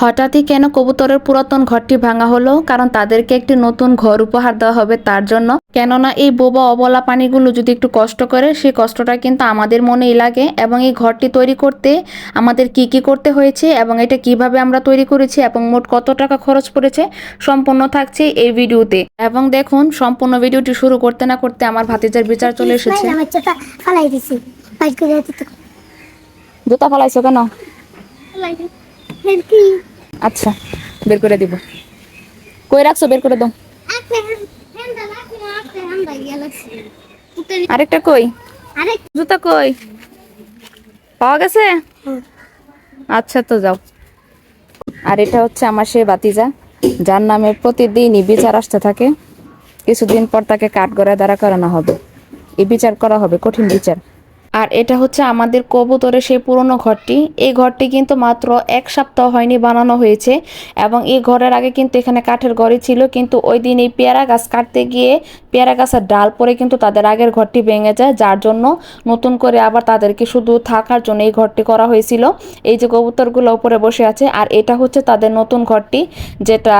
হঠাৎই কেন কবুতরের পুরাতন ঘরটি ভাঙা হলো? কারণ তাদেরকে একটি নতুন ঘর উপহার দেওয়া হবে তার জন্য। কেননা এই বোবা অবলা পানিগুলো যদি একটু কষ্ট করে সেই কষ্টটা কিন্তু আমাদের মনেই লাগে। এবং এই ঘরটি তৈরি করতে আমাদের কি কি করতে হয়েছে এবং এটা কীভাবে আমরা তৈরি করেছি এবং মোট কত টাকা খরচ পড়েছে সম্পূর্ণ থাকছে এই ভিডিওতে। এবং দেখুন সম্পূর্ণ ভিডিওটি শুরু করতে না করতে আমার ভাতিজার বিচার চলে এসেছে। জুতা ফলাইছো কেন? আচ্ছা বের করে দিব। কই রাখছো? বের করে দাও। হ্যান্ডা গেলাছি উঠে আরেকটা কই? আরে জুতা কই? পাওয়া গেছে? আচ্ছা তো যাও। আর এটা হচ্ছে আমার সেই বাতিজা যার নামে প্রতিদিনই বিচার আসতে থাকে। কিছুদিন পর তাকে কাঠগড়ায় দাঁড়া করানো হবে। এই বিচার করা হবে কঠিন বিচার। আর এটা হচ্ছে আমাদের কবুতরের সেই পুরনো ঘরটি। এই ঘরটি কিন্তু মাত্র এক সপ্তাহ হয়নি বানানো হয়েছে এবং এই ঘরের আগে কিন্তু এখানে কাঠের ঘরই ছিল, কিন্তু ওই দিন এই পেয়ারা গাছ কাটতে গিয়ে পেয়ারা গাছের ডাল পরে কিন্তু তাদের আগের ঘরটি ভেঙে যায়, যার জন্য নতুন করে আবার তাদেরকে শুধু থাকার জন্য এই ঘরটি করা হয়েছিল। এই যে কবুতরগুলো উপরে বসে আছে, আর এটা হচ্ছে তাদের নতুন ঘরটি, যেটা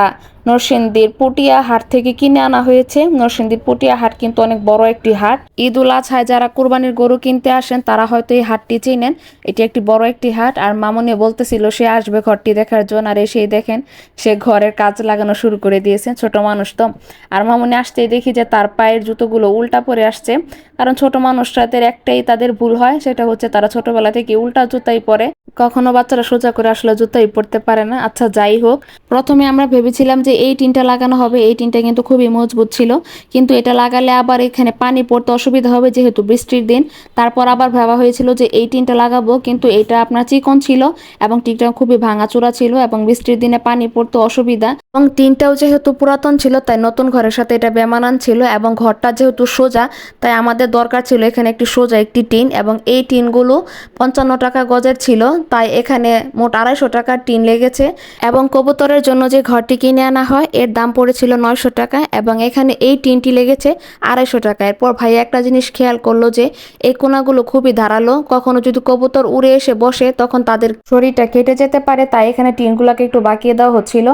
নরসিংদীর পুটিয়া হাট থেকে কিনে আনা হয়েছে। নরসিংদীর পুটিয়া হাট কিন্তু অনেক বড় একটি হাট। ঈদ উল আজহায় যারা কুরবানির গরু কিনতে আসেন, তারা হয়তো এই হাটটি চেনেন। এটি একটি বড় একটি হাট। আর মামনি বলতেছিল, সে আসবে ঘরটি দেখার জন্য। আর এসেই দেখেন, সে ঘরের কাজ লাগানো শুরু করে দিয়েছে, ছোট মানুষ তো। আর মামনি আসতেই দেখি যে তার পায়ের জুতোগুলো উল্টা পরে আসছে। কারণ ছোট মানুষরাদের একটাই তাদের ভুল হয়, সেটা হচ্ছে তারা ছোটবেলা থেকে উল্টা জুতাই পরে। কখনো বাচ্চারা সোজা করে আসলে জুতাই পরতে পারে না। আচ্ছা যাই হোক। প্রথমে আমরা ভেবেছিলাম যে এই টিনটা লাগানো হবে, এই টিনটা কিন্তু খুবই মজবুত ছিল। কিন্তু এটা লাগালে আবার এখানে পানি পড়তে অসুবিধা হবে যেহেতু বৃষ্টির দিন। তারপর আবার ভাবা হয়েছিল যে এই টিনটা লাগাবো, কিন্তু এটা আপনার চিকন ছিল এবং টিনটা খুবই ভাঙাচোরা ছিল এবং বৃষ্টির দিনে পানি পড়তে অসুবিধা। এবং টিনটাও যেহেতু পুরাতন ছিল, তাই নতুন ঘরের সাথে এটা বেমানান ছিল এবং ঘরটা যেহেতু সোজা, তাই আমাদের দরকার ছিল এখানে একটি সোজা একটি টিন এবং এই টিনগুলো পঞ্চান্ন টাকা গজের ছিল, তাই এখানে মোট আড়াইশো টাকার টিন লেগেছে। এবং কবুতরের জন্য যে ঘরটি কিনে আনা হয়, এর দাম পড়েছিল নয়শো টাকা এবং এখানে এই টিনটি লেগেছে আড়াইশো টাকা। এরপর ভাই একটা জিনিস খেয়াল করল যে, এই কোনাগুলো খুবই ধারালো। কখনো যদি কবুতর উড়ে এসে বসে, তখন তাদের শরীরটা কেটে যেতে পারে, তাই এখানে টিনগুলোকে একটু বাকিয়ে দেওয়া হচ্ছিল।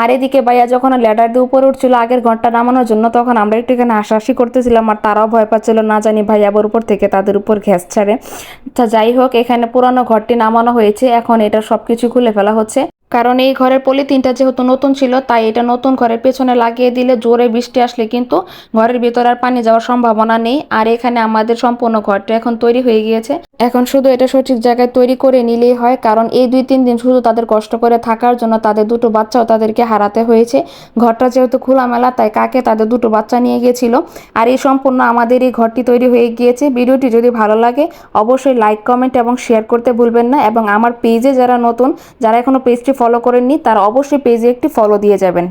আর এদিকে ভাইয়া যখন ল্যাডার দিয়ে উপরে উঠছিল আগের ঘরটা নামানোর জন্য, তখন আমরা একটু এখানে হাসাহাসি করতেছিলাম আর তারাও ভয় পাচ্ছিল। না জানি ভাই আবার উপর থেকে তাদের উপর ঘ্যাস ছাড়ে। তা যাই হোক, এখানে পুরানো ঘরটি নামানো হয়েছে। এখন এটা সবকিছু খুলে ফেলা হচ্ছে। কারণ এই ঘরের পলিথিনটা যেহেতু নতুন ছিল, তাই এটা নতুন ঘরের পেছনে লাগিয়ে দিলে জোরে বৃষ্টি আসলে কিন্তু ঘরের ভিতরে আর পানি যাওয়ার সম্ভাবনা নেই। আর এখানে আমাদের সম্পূর্ণ ঘরটা এখন তৈরি হয়ে গিয়েছে। এখন শুধু এটা সঠিক জায়গায় তৈরি করে নিলেই হয়, কারণ এই দুই তিন দিন শুধু তাদের কষ্ট করে থাকার জন্য তাদের দুটো বাচ্চাও তাদেরকে হারাতে হয়েছে। ঘরটা যেহেতু খোলামেলা, তাই কাকে তাদের দুটো বাচ্চা নিয়ে গিয়েছিল। আর এই সম্পূর্ণ আমাদের এই ঘরটি তৈরি হয়ে গিয়েছে। ভিডিওটি যদি ভালো লাগে, অবশ্যই লাইক, কমেন্ট এবং শেয়ার করতে ভুলবেন না। এবং আমার পেজে যারা নতুন, যারা এখনও পেজটি ফলো করেননি তারা অবশ্যই পেজে একটি ফলো দিয়ে যাবেন।